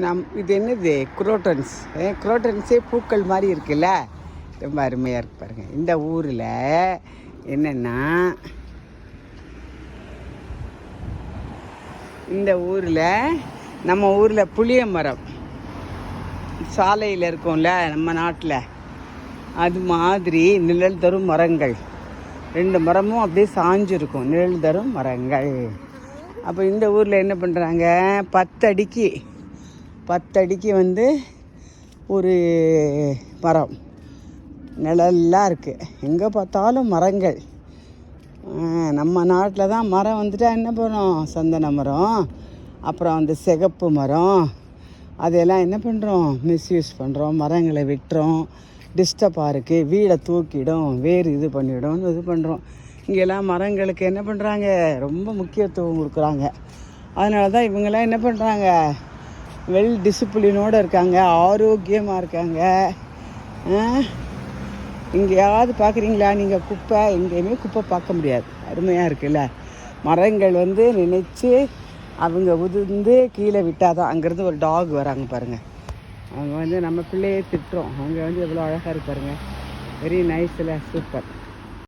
நம் இது என்னது? குரோட்டன்ஸ். குரோட்டன்ஸே பூக்கள் மாதிரி இருக்குல்ல? ரொம்ப அருமையாக இருக்கு பாருங்கள் இந்த ஊரில் என்னென்னா இந்த ஊரில் நம்ம ஊரில் புளிய மரம் சாலையில் இருக்கும்ல நம்ம நாட்டில். அது மாதிரி நிழல் தரும் மரங்கள். ரெண்டு மரமும் அப்படியே சாஞ்சிருக்கும். நிழல் தரும் மரங்கள். அப்போ இந்த ஊரில் என்ன பண்ணுறாங்க பத்தடிக்கு பத்தடிக்கு வந்து ஒரு மரம். நிழல்லாம் இருக்குது எங்கே பார்த்தாலும் மரங்கள். நம்ம நாட்டில் தான் மரம் வந்துட்டா என்ன பண்ணுறோம் சந்தன மரம் அப்புறம் அந்த சிகப்பு மரம். அதெல்லாம் என்ன பண்ணுறோம் மிஸ்யூஸ் பண்ணுறோம் மரங்களை வெட்டுறோம். டிஸ்டர்பாக இருக்குது வீடை தூக்கிடும். வேறு இது பண்ணிவிடும்னு இது பண்ணுறோம் இங்கெல்லாம் மரங்களுக்கு என்ன பண்ணுறாங்க ரொம்ப முக்கியத்துவம் கொடுக்குறாங்க. அதனால தான் இவங்கெல்லாம் என்ன பண்ணுறாங்க வெல் டிசிப்ளினோடு இருக்காங்க ஆரோக்கியமாக இருக்காங்க. எங்கேயாவது பார்க்குறீங்களா? நீங்கள் குப்பை எங்கேயுமே குப்பை பார்க்க முடியாது. அருமையாக இருக்குல்ல? மரங்கள் வந்து நினச்சி அவங்க உதிர்ந்து கீழே விட்டால் தான் அங்கேருந்து ஒரு டாக் வராங்க பாருங்கள் அவங்க வந்து நம்ம பிள்ளையே திட்டுறோம். அவங்க வந்து எவ்வளோ அழகாக இருப்பாருங்க வெரி நைஸில் சூப்பர்